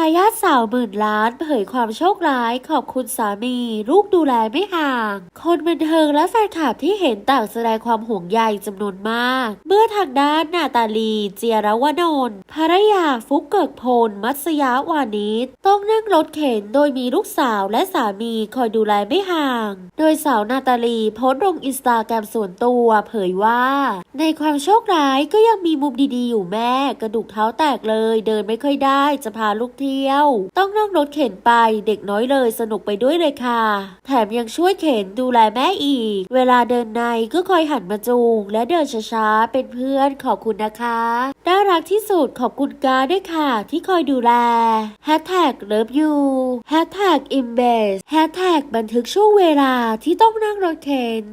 ายาทสาวหมื่นล้านเผยความโชคร้ายขอบคุณสามี ลูกดูแลไม่ห่าง คนบันเทิงและแฟนคลับที่เห็นต่างแสดงความห่วงใยจำนวนมาก เมื่อทางด้านนาตาลี เจียรวนนท์ภรรยาฟุกเกิกพล มัตสยาวานิชต้องนั่งรถเข็นโดยมีลูกสาวและสามีคอยดูแลไม่ห่าง โดยสาวนาตาลีโพสต์ลงอินสตาแกรมส่วนตัวเผยว่า ในความโชคร้ายก็ยังมีมุมดีๆ อยู่แม่ กระดูกเท้าแตกเลย เดินไม่ค่อยได้จะพาลูกเที่ยว ต้องนั่งรถเข็นไปเด็กน้อยเลยสนุกไปด้วยเลยค่ะ แถมยังช่วยเข็นดูแลแม่อีก เวลาเดินในก็คอยหันมาจูง และเดินช้าๆ เป็นเพื่อนขอบคุณนะคะน่ารักที่สุดขอบคุณกาด้วยค่ะ ที่คอยดูแล Hashtag Love You Hashtag Imbase Hashtag บันทึกช่วงเวลาที่ต้องนั่งรถเข็น